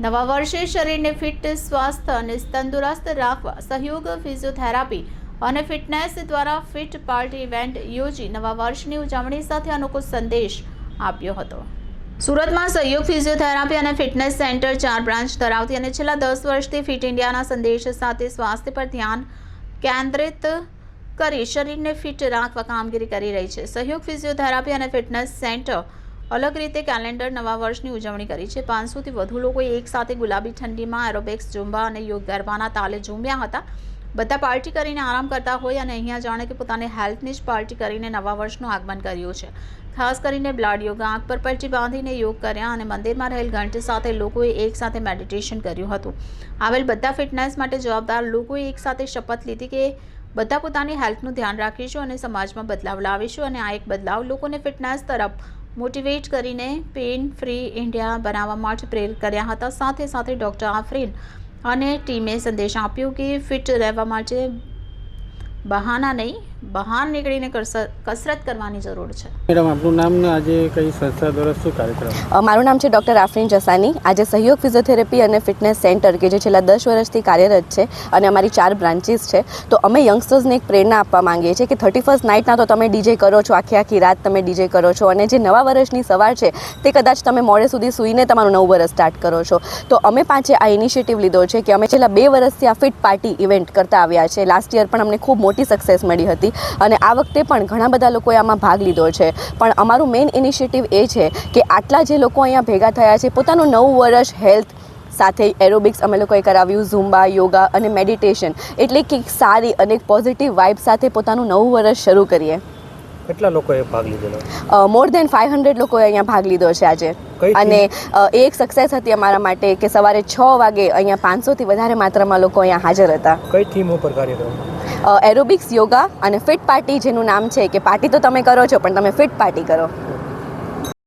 નવા વર્ષે શરીરને ફિટ સ્વાસ્થ્ય અને તંદુરસ્ત રાખવા સહયોગ, ફિઝિયોથેરાપી અને ફિટનેસ દ્વારા ફિટ પાર્ટી ઇવેન્ટ યોજી નવા વર્ષની ઉજવણી સાથે અનુકૂળ સંદેશ આપ્યો હતો. સુરતમાં સહયોગ, ફિઝિયોથેરાપી અને ફિટનેસ સેન્ટર ચાર બ્રાન્ચ ધરાવતી અને છેલ્લા દસ વર્ષથી ફિટ ઇન્ડિયાના સંદેશ સાથે સ્વાસ્થ્ય પર ધ્યાન કેન્દ્રિત કરી શરીરને ફિટ રાખવા કામગીરી કરી રહી છે. સહયોગ, ફિઝિયોથેરાપી અને ફિટનેસ સેન્ટર અલગ રીતે કેલેન્ડર નવા વર્ષની ઉજવણી કરી છે. પાંચસોથી વધુ લોકોએ એકસાથે ગુલાબી ઠંડીમાં, એરોબિક્સ, ઝુંબા અને યોગ ગરબાના તાલે ઝૂમ્યા હતા. બધા પાર્ટી કરીને આરામ કરતા હોય અને અહીંયા જાણે કે પોતાની હેલ્થની જ પાર્ટી કરીને નવા વર્ષનું આગમન કર્યું છે. ખાસ કરીને બ્લડ યોગા, આંખ પર પલટી બાંધીને યોગ કર્યા અને મંદિરમાં રહેલ ઘંટી સાથે લોકોએ એકસાથે મેડિટેશન કર્યું હતું. આવેલ બધા ફિટનેસ માટે જવાબદાર લોકોએ એકસાથે શપથ લીધી કે બધા પોતાની હેલ્થનું ધ્યાન રાખીશું અને સમાજમાં બદલાવ લાવીશું અને આ એક બદલાવ લોકોને ફિટનેસ તરફ મોટિવેટ કરીને પેન ફ્રી ઇન્ડિયા બનાવવા માટે પ્રેરિત કર્યા હતા. સાથે સાથે ડૉક્ટર આફરીન અને ટીમે સંદેશ આપ્યો કે ફિટ રહેવા માટે બહાના નહીં બહાર નીકળીને કસરત કરવાની જરૂર છે. મેડમ આપનું નામ આજે કઈ સંસ્થા દ્વારા શું કાર્યક્રમ? મારું નામ છે ડૉક્ટર આફરીન જસાની. આજે સહયોગ ફિઝિયોથેરાપી અને ફિટનેસ સેન્ટર કે જે છેલ્લા દસ વર્ષથી કાર્યરત છે અને અમારી ચાર બ્રાન્ચીસ છે તો અમે યંગસ્ટર્સને એક પ્રેરણા આપવા માંગીએ છીએ કે થર્ટી ફર્સ્ટ નાઇટના તો તમે ડીજે કરો છો આખી આખી રાત તમે ડીજે કરો છો અને જે નવા વર્ષની સવાર છે તે કદાચ તમે મોડે સુધી સૂઈને તમારું નવું વર્ષ સ્ટાર્ટ કરો છો. તો અમે પાંચે આ ઇનિશિયેટિવ લીધો છે કે અમે છેલ્લા બે વર્ષથી આ ફિટ પાર્ટી ઇવેન્ટ કરતા આવ્યા છે. લાસ્ટ યર પણ અમને ખૂબ મોટી સક્સેસ મળી હતી. અને આ વખતે પણ ઘણા બધા લોકોએ આમાં ભાગ લીધો છે. પણ અમારું મેઇન ઇનિશિયેટિવ એ છે કે આટલા જે લોકો અહીંયા ભેગા થયા છે પોતાનું નવું વર્ષ હેલ્થ સાથે એરોબિક્સ અમે લોકોએ કરાવ્યું ઝુમ્બા યોગા અને મેડિટેશન એટલે કે સારી અને પોઝિટિવ વાઇબ સાથે પોતાનું નવું વર્ષ શરૂ કરીએ. કેટલા લોકોએ ભાગ લીધેલો? મોર દેન ફાઇવ હંડ્રેડ લોકોએ અહીંયા ભાગ લીધો છે આજે. અને એ એક સક્સેસ હતી અમારા માટે કે સવારે છ વાગે અહીંયા પાંચસોથી વધારે માત્રામાં લોકો અહીંયા હાજર હતા. કઈ થીમ ઉપર કાર્યક્રમ એરોબિક્સ યોગા અને ફિટ પાર્ટી જેનું નામ છે કે પાર્ટી તો તમે કરો છો, પણ તમે ફિટ પાર્ટી કરો.